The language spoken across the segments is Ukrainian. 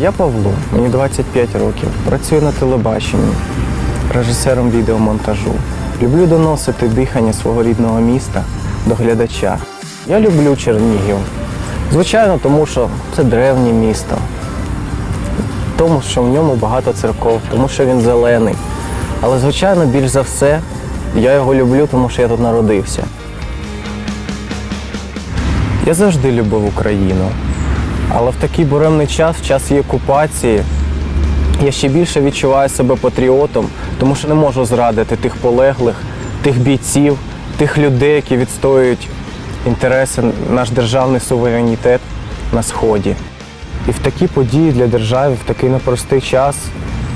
Я Павло, мені 25 років. Працюю на телебаченні, режисером відеомонтажу. Люблю доносити дихання свого рідного міста до глядача. Я люблю Чернігів. Звичайно, тому що це древнє місто. Тому що в ньому багато церков, тому що він зелений. Але, звичайно, більш за все, я його люблю, тому що я тут народився. Я завжди любив Україну. Але в такий буремний час, в час її окупації, я ще більше відчуваю себе патріотом, тому що не можу зрадити тих полеглих, тих бійців, тих людей, які відстоюють інтереси, наш державний суверенітет на сході. І в такі події для держави, в такий непростий час,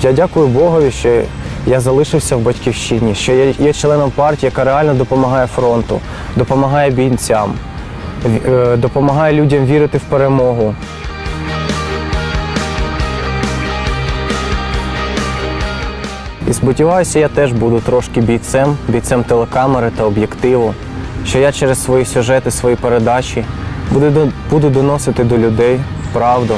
я дякую Богові, що я залишився в батьківщині, що я є членом партії, яка реально допомагає фронту, допомагає бійцям, допомагає людям вірити в перемогу. І сподіваюся, я теж буду трошки бійцем, бійцем телекамери та об'єктиву, що я через свої сюжети, свої передачі буду, буду доносити до людей правду,